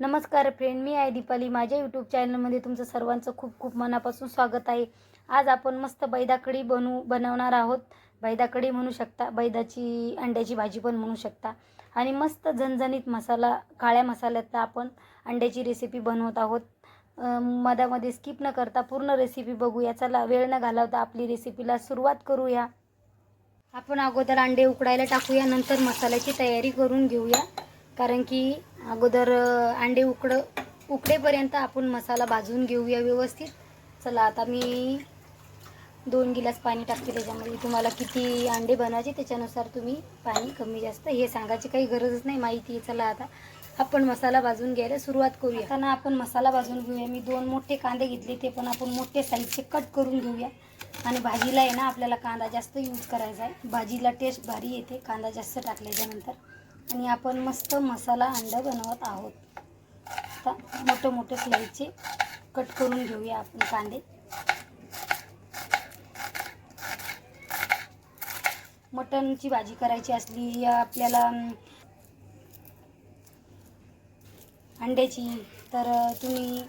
नमस्कार फ्रेंड मी आहे दीपाली. माझ्या यूट्यूब चॅनलमध्ये तुमचं सर्वांचं खूप खूप मनापासून स्वागत आहे. आज आपण मस्त बैदा कढी बनवू बनवणार आहोत. बैदा कढी म्हणू शकता बैदाची अंड्याची भाजी पण म्हणू शकता. आणि मस्त झणझणीत मसाला काळ्या मसाल्यातला आपण अंड्याची रेसिपी बनवत आहोत. मधामध्ये स्किप न करता पूर्ण रेसिपी बघूया. चला वेळ न घालवता आपली रेसिपीला सुरुवात करूया. आपण अगोदर अंडे उकडायला टाकूया नंतर मसाल्याची तयारी करून घेऊया. कारण की अगोदर अंडे उकड उकडेपर्यंत आपण मसाला भाजून घेऊया व्यवस्थित. चला आता मी दोन गिलास पाणी टाकते त्याच्यामध्ये. तुम्हाला किती अंडे बनवायचे त्याच्यानुसार तुम्ही पाणी कमी जास्त. हे सांगायची काही गरजच नाही माहिती आहे. चला आता आपण मसाला भाजून घ्यायला सुरुवात करूया. आता ना आपण मसाला भाजून घेऊया. मी दोन मोठे कांदे घेतले ते पण आपण मोठे साईजचे कट करून घेऊया. आणि भाजीला आहे ना आपल्याला कांदा जास्त यूज करायचा आहे. भाजीला टेस्ट भारी येते कांदा जास्त टाकल्याच्यानंतर आणि आपण मस्त मसाला अंडं बनवत आहोत. आता मोठं मोठे स्लाईचे कट करून घेऊया आपण कांदे. मटनची भाजी करायची असली आपल्याला अंड्याची तर तुम्ही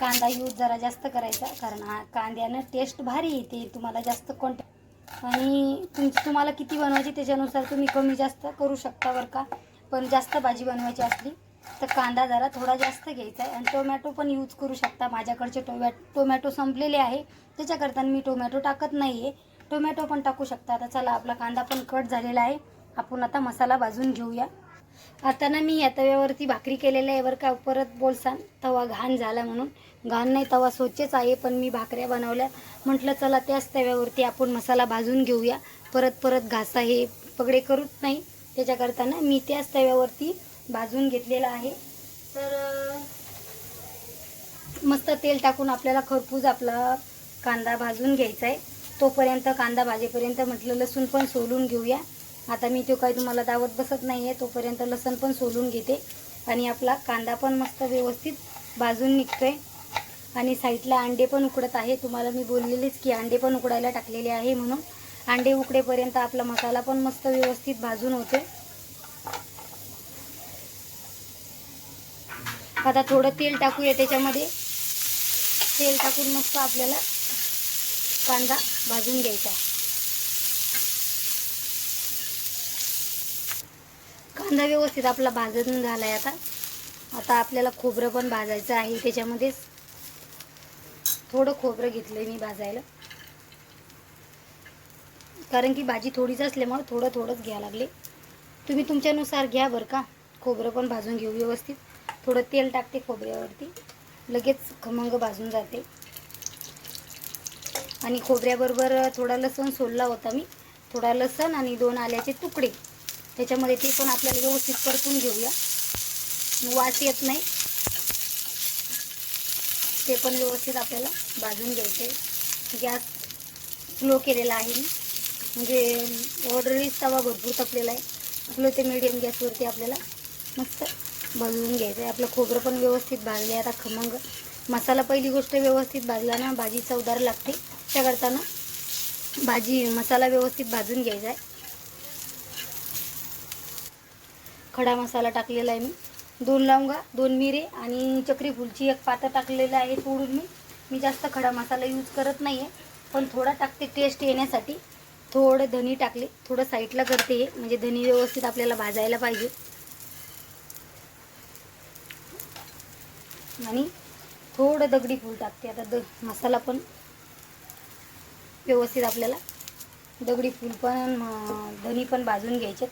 कांदा यूज जरा जास्त करायचा कारण हा कांद्यानं टेस्ट भारी येते. तुम्हाला जास्त कोणत्या आणि तुम तुम्हाला किती बनवायची त्याच्यानुसार तुम्ही कमी जास्त करू शकता बरं का? पण जास्त भाजी बनवायची असली तर कांदा जरा थोडा जास्त घ्यायचा आहे. आणि टोमॅटो पण यूज करू शकता माझ्याकडचे टोमॅ टोमॅटो संपलेले आहे. त्याच्याकरता मी टोमॅटो टाकत नाही आहे टोमॅटो पण टाकू शकता. आता चला आपला कांदा पण कट झालेला आहे. आपण आता मसाला भाजून घेऊया. आता ना मी या तव्यावरती भाकरी केलेल्या आहे. बरं का परत बोलसान? तवा घाण झाला म्हणून. घाण नाही तवा स्वच्छच आहे पण मी भाकऱ्या बनवल्या. म्हटलं चला त्याच तव्यावरती आपण मसाला भाजून घेऊया. परत परत घासा हे पगडे करूच नाही. त्याच्याकरता ना मी त्याच तव्यावरती भाजून घेतलेला आहे. तर मस्त तेल टाकून आपल्याला खरपूज आपला कांदा भाजून घ्यायचा आहे. तोपर्यंत कांदा भाजेपर्यंत म्हटलं लसूण पण सोलून घेऊया. आता मी तो काही तुम्हाला दावत बसत नाही आहे तोपर्यंत लसण पण सोलून घेते. आणि आपला कांदा पण मस्त व्यवस्थित भाजून निघतोय. आणि साईडला अंडे पण उकडत आहे. तुम्हाला मी बोललेलीच की अंडे पण उकडायला टाकलेले आहे म्हणून. अंडे उकडेपर्यंत आपला मसाला पण मस्त व्यवस्थित भाजून होतोय. आता थोडं तेल टाकूया त्याच्यामध्ये. तेल टाकून मस्त आपल्याला कांदा भाजून घ्यायचा कांदा व्यवस्थित आपला भाजून झालाय आता. आता आपल्याला खोबरं पण भाजायचं आहे त्याच्यामध्येच. थोडं खोबरं घेतलंय मी भाजायला. कारण की भाजी थोडीच असल्यामुळे थोडं थोडंच घ्या लागले. तुम्ही तुमच्यानुसार घ्या बरं का. खोबरं पण भाजून घेऊ व्यवस्थित. थोडं तेल टाकते खोबऱ्यावरती. लगेच खमंग भाजून जाते. आणि खोबऱ्याबरोबर थोडा लसण सोलला होता मी. थोडा लसण आणि दोन आल्याचे तुकडे. त्याच्यामध्ये ते पण आपल्याला व्यवस्थित परतून घेऊया. वास येत नाही. ते पण व्यवस्थित आपल्याला भाजून घ्यायचे गॅस स्लो केलेला आहे मी. म्हणजे ऑर्डरली तवा भरपूर तपलेला आहे. स्लो ते मिडियम गॅसवरती आपल्याला मस्त भाजून घ्यायचं आहे आपलं खोबरं पण व्यवस्थित भाजलं आहे आता खमंग मसाला पहिली गोष्ट व्यवस्थित भाजला ना भाजी चवदार लागते. त्या करताना भाजी मसाला व्यवस्थित भाजून घ्यायचा आहे. खडा मसाला टाकलेला आहे मी. दोन लवंगा दोन मिरे आणि चक्री फुलची एक पातं टाकलेलं आहे तोडून मी. मी जास्त खडा मसाला यूज करत नाही आहे पण थोडा टाकते टेस्ट येण्यासाठी. थोडं धनी टाकले थोडं साईडला करते हे म्हणजे धनी व्यवस्थित आपल्याला भाजायला पाहिजे. आणि थोडं दगडी फूल टाकते आता द मसाला पण व्यवस्थित आपल्याला दगडी फूल पण धनी पण भाजून घ्यायचे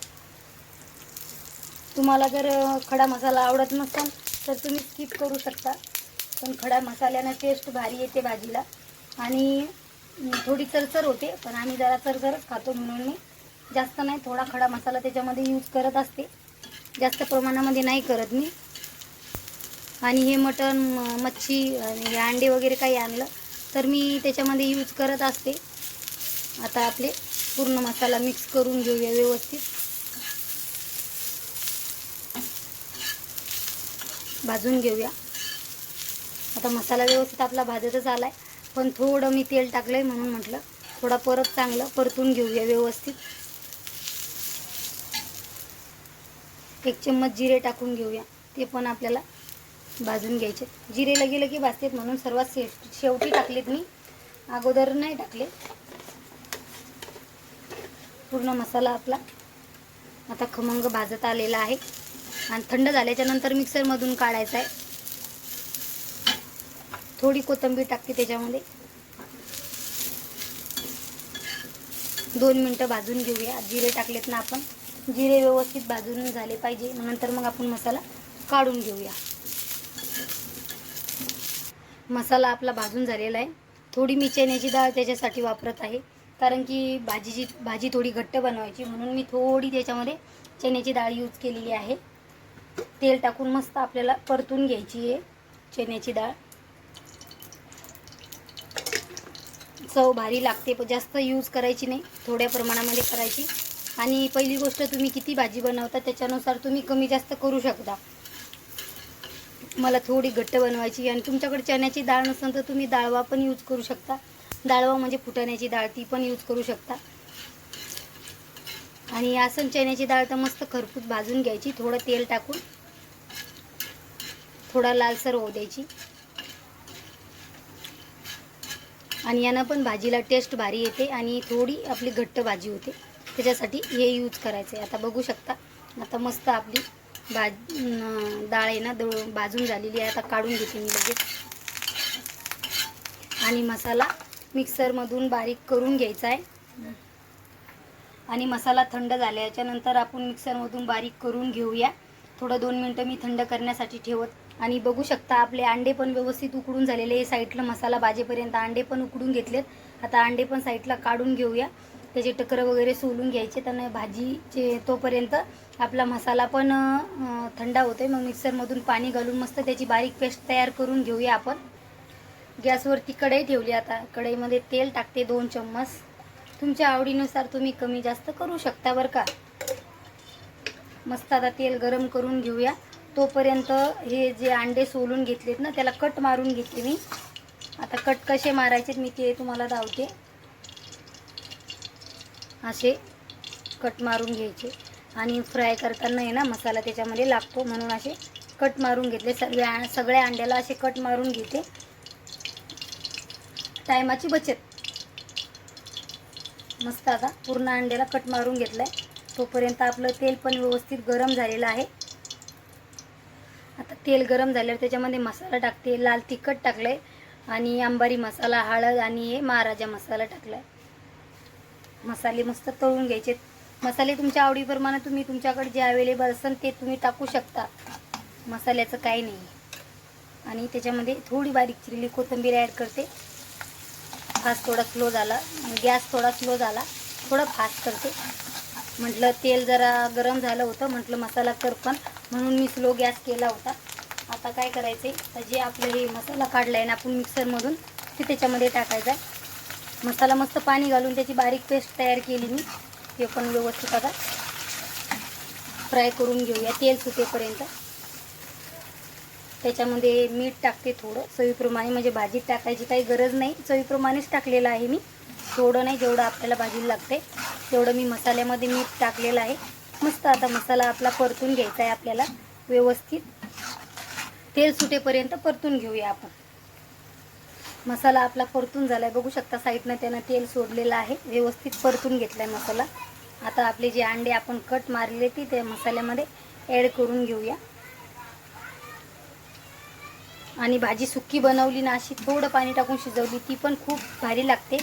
तुम्हाला जर खडा मसाला आवडत नसेल तर तुम्ही स्किप करू शकता. पण खडा मसाल्यानं टेस्ट भारी येते भाजीला. आणि थोडी चरचर होते पण आम्ही जरा चरचर खातो म्हणून मी. जास्त नाही थोडा खडा मसाला त्याच्यामध्ये यूज करत असते. जास्त प्रमाणामध्ये नाही करत मी. आणि हे मटण म- मच्छी आणि हे अंडे वगैरे काही आणलं तर मी त्याच्यामध्ये यूज करत असते. आता आपले पूर्ण मसाला मिक्स करून घेऊया व्यवस्थित. भाजून घेऊया. आता मसाला व्यवस्थित आपला भाजतच आला आहे पण थोडं मी तेल टाकलंय म्हणून म्हटलं थोडा परत चांगलं परतून घेऊया व्यवस्थित. एक चम्मच जिरे टाकून घेऊया. ते पण आपल्याला भाजून घ्यायचे. जिरे लगे लगे भाजतेत म्हणून सर्वात शे शेवटी टाकलेत मी. अगोदर नाही टाकले. पूर्ण मसाला आपला आता खमंग भाजत आलेला आहे. आणि थंड झाल्याच्यानंतर मिक्सरमधून काढायचं आहे. थोडी कोथिंबीर टाकते त्याच्यामध्ये. दोन मिनटं भाजून घेऊया. जिरे टाकलेत ना आपण. जिरे व्यवस्थित भाजून झाले पाहिजे. नंतर मग आपण मसाला काढून घेऊया. मसाला आपला भाजून झालेला आहे. थोडी मी चण्याची डाळ त्याच्यासाठी वापरत आहे. कारण की भाजीची भाजी थोडी घट्ट बनवायची. म्हणून मी थोडी त्याच्यामध्ये चण्याची डाळ यूज केलेली आहे. तेल टाकून मस्त आपल्याला परतून घ्यायची आहे चण्याची डाळ. चव भारी लागते पण जास्त यूज करायची नाही थोड्या प्रमाणामध्ये करायची. आणि पहिली गोष्ट तुम्ही किती भाजी बनवता त्याच्यानुसार तुम्ही कमी जास्त करू शकता. मला थोडी घट्ट बनवायची आणि तुमच्याकडे चण्याची डाळ नसेल तर तुम्ही डाळवा पण यूज करू शकता. डाळवा म्हणजे फुटाण्याची डाळ ती पण यूज करू शकता. आणि आसन चण्याची डाळ तर मस्त खरपूस भाजून घ्यायची. थोडं तेल टाकून. थोडा लालसर होऊ द्यायची. आणि यानं पण भाजीला टेस्ट भारी येते आणि थोडी आपली घट्ट भाजी होते. त्याच्यासाठी हे यूज करायचं आहे आता बघू शकता. आता मस्त आपली भाज डाळ आहे ना दळ भाजून झालेली आहे. आता काढून घेते मी लगेच. आणि मसाला मिक्सरमधून बारीक करून घ्यायचा आहे. आणि मसाला थंड झाला. याच्यानंतर आपण मिक्सरमधून बारीक करून घेऊया. थोडं दोन मिनटं मी थंड करण्यासाठी ठेवत. आणि बघू शकता आपले अंडे पण व्यवस्थित उकडून झालेले हे साईडला मसाला भाजेपर्यंत अंडे पण उकडून घेतलेत. आता अंडे पण साईडला काढून घेऊया. त्याचे टकरं वगैरे सोलून घ्यायचे. त्यांना भाजीचे तोपर्यंत आपला मसाला पण थंडा थंडा होतोय. मग मिक्सरमधून पाणी घालून मस्त त्याची बारीक पेस्ट तयार करून घेऊया आपण. गॅसवरती कढई ठेवली आता. कढईमध्ये तेल टाकते दोन चम्मच. तुमच्या आवडीनुसार तुम्ही कमी जास्त करू शकता बरं का? मस्त आता तेल गरम करून घेऊया. तोपर्यंत हे जे अंडे सोलून घेतलेत ना त्याला कट मारून घेतले मी. आता कट कसे मारायचे मी ते तुम्हाला धावते असे कट मारून घ्यायचे. आणि फ्राय करताना आहे ना मसाला त्याच्यामध्ये लागतो. म्हणून असे कट मारून घेतले. सगळ्या सगळ्या अंड्याला असे कट मारून घेते. टायमाची बचत. मस्त आता पूर्ण अंड्याला कट मारून घेतलाय. तोपर्यंत आपलं तेल पण व्यवस्थित गरम झालेलं आहे. आता तेल गरम झाल्यावर त्याच्यामध्ये मसाला टाकते. लाल तिखट टाकलंय आणि अंबारी मसाला हळद आणि हे महाराजा मसाला टाकलाय. मसाले मस्त तळून घ्यायचे. मसाले तुमच्या आवडीप्रमाणे तुम्ही तुमच्याकडे जे अवेलेबल असेल ते तुम्ही टाकू शकता. मसाल्याचं काही नाही. आणि त्याच्यामध्ये थोडी बारीक चिरली कोथिंबीर ॲड करते. फास्ट थोडा स्लो झाला. गॅस थोडा स्लो झाला. थोडं फास्ट करते. म्हटलं तेल जरा गरम झालं होतं. म्हटलं मसाला कर पण. म्हणून मी स्लो गॅस केला होता. आता काय करायचं आहे जे आपलं हे मसाला काढला आहे ना आपण मिक्सरमधून ते त्याच्यामध्ये टाकायचा आहे. मसाला मस्त पाणी घालून त्याची बारीक पेस्ट तयार केली मी. ते पण व्यवस्थित आता फ्राय करून घेऊया तेल सुटेपर्यंत. त्याच्यामध्ये मीठ टाकते थोडं. चवीप्रमाणे म्हणजे भाजीत टाकायची काही गरज नाही. चवीप्रमाणेच टाकलेलं आहे मी. थोडं नाही जेवढं आपल्याला भाजीला लागते तेवढं मी मसाल्यामध्ये मीठ टाकलेलं आहे. मस्त आता मसाला आपला परतून घ्यायचा आहे आपल्याला. व्यवस्थित. तेल सुटेपर्यंत परतून घेऊया आपण. मसाला आपला परतून झाला आहे बघू शकता साईडनं त्यानं तेल सोडलेलं आहे. व्यवस्थित परतून घेतला आहे मसाला. आता आपले जे अंडे आपण कट मारले ते त्या मसाल्यामध्ये ॲड करून घेऊया. आणि भाजी सुक्की बनवली ना अशी थोडं पाणी टाकून शिजवली. ती पण खूप भारी लागते.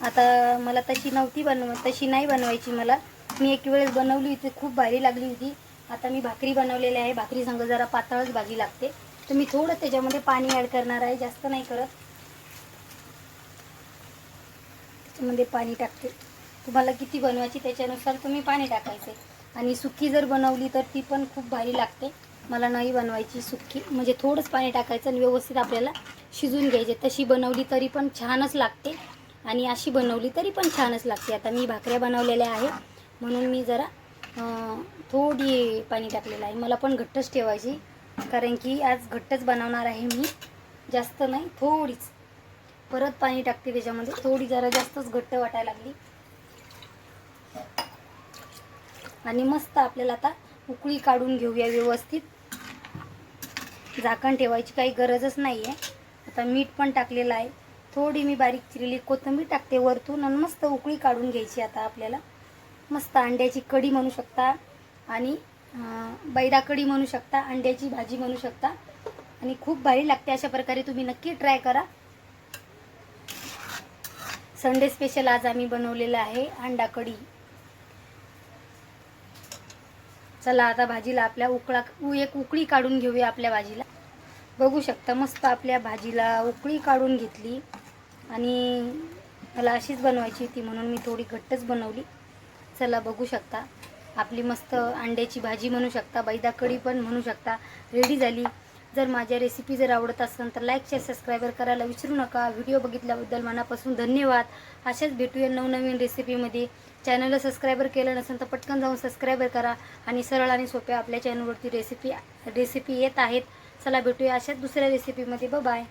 आता मला तशी नव्हती बनव तशी नाही बनवायची मला. मी एक वेळेस बनवली होती खूप भारी लागली होती. आता मी भाकरी बनवलेली आहे. भाकरी संग जरा पातळच भाजी लागते. तर मी थोडं त्याच्यामध्ये पाणी ॲड करणार आहे. जास्त नाही करत. त्याच्यामध्ये पाणी टाकते. तुम्हाला किती बनवायची त्याच्यानुसार तुम्ही पाणी टाकायचे आणि सुक्की जर बनवली तर ती पण खूप भारी लागते. मला नाही बनवायची सुक्की. म्हणजे थोडंच पाणी टाकायचं आणि व्यवस्थित आपल्याला शिजून घ्यायचे. तशी बनवली तरी पण छानच लागते. आणि अशी बनवली तरी पण छानच लागते. आता मी भाकऱ्या बनवलेल्या आहे म्हणून मी जरा थोडी पाणी टाकलेलं आहे. मला पण घट्टच ठेवायची. कारण की आज घट्टच बनवणार आहे मी. जास्त नाही थोडीच. परत पाणी टाकते त्याच्यामध्ये. थोडी जरा जास्तच घट्ट वाटायला लागली. आणि मस्त आपल्याला आता उकळी काढून घेऊया व्यवस्थित. झाकण ठेवायची काही गरजच नाही आहे आता मीठ पण टाकलेलं आहे. थोडी मी बारीक चिरलेली कोथिंबीर टाकते वरतून आणि मस्त उकळी काढून घ्यायची आता आपल्याला. मस्त अंड्याची कढी म्हणू शकता आणि बैदा कढी म्हणू शकता अंड्याची भाजी म्हणू शकता. आणि खूप भारी लागते अशा प्रकारे तुम्ही नक्की ट्राय करा. संडे स्पेशल आज आम्ही बनवलेलं आहे अंडा कढी. चला आता भाजीला आपल्या उकळा एक उकळी काढून घेऊया आपल्या भाजीला. बघू शकता मस्त आपल्या भाजीला उकळी काढून घेतली. आणि मला अशीच बनवायची होती म्हणून मी थोडी घट्टच बनवली. चला बघू शकता. आपली मस्त अंड्याची भाजी म्हणू शकता बैदा कढी पण म्हणू शकता. रेडी झाली. जर माझ्या रेसिपी जर आवडत असेल तर लाईक शेअर सबस्क्राईबर करायला विसरू नका. व्हिडिओ बघितल्याबद्दल मनापासून धन्यवाद. अशाच भेटूया नवनवीन रेसिपीमध्ये चॅनलला सबस्क्रायबर केलं नसेल तर पटकन जाऊन सबस्क्रायबर करा आणि सरळ आणि सोप्या आपल्या चॅनलवरती रेसिपी रेसिपी येत आहेत. चला भेटूया अशाच दुसऱ्या रेसिपीमध्ये ब बाय